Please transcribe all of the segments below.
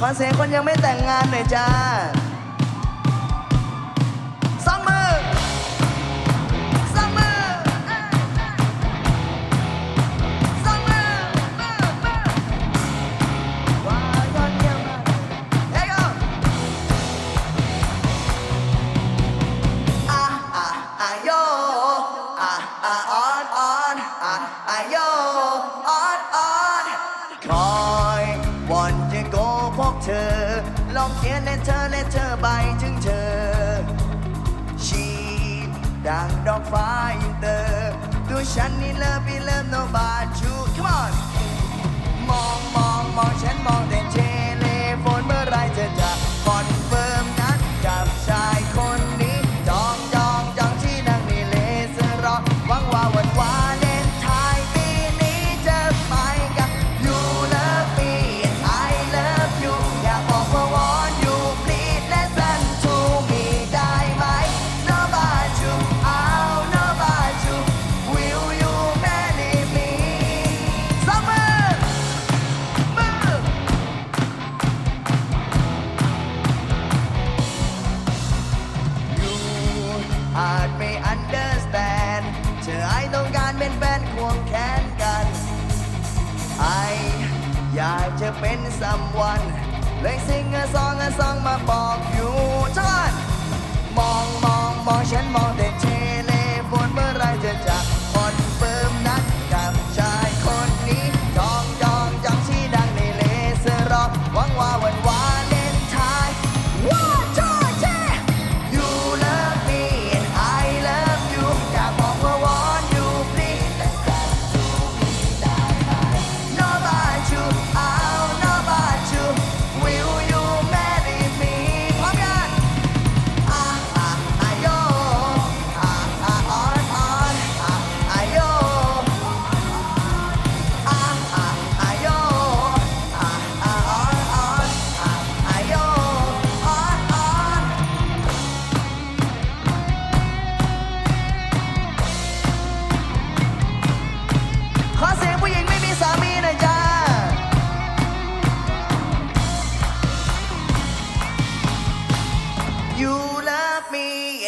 ขอเสียงคนยังไม่แต่งงานหน่อยจ้าสองมือสองมือเอ้ยสองมือมือมือว้าวยอดเยี่ยมมากเฮ้ย go อะอะอะโยอะอะออนออนอะอะโย อ ลองเขียนเลเธอเลเธอไปถึงเธอ ชีดังดอกฟ้าอินเตอร์ดูฉันนี่เลิฟอีเลิฟโนบาชู come on มองมอง เป็นสัมวัน เลยซิงอะซองอะซองมาบอกอยู่จันมองมองมองฉันมอง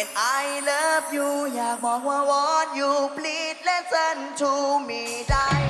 me and I love you อยากบอกว่า want you please listen to me ได้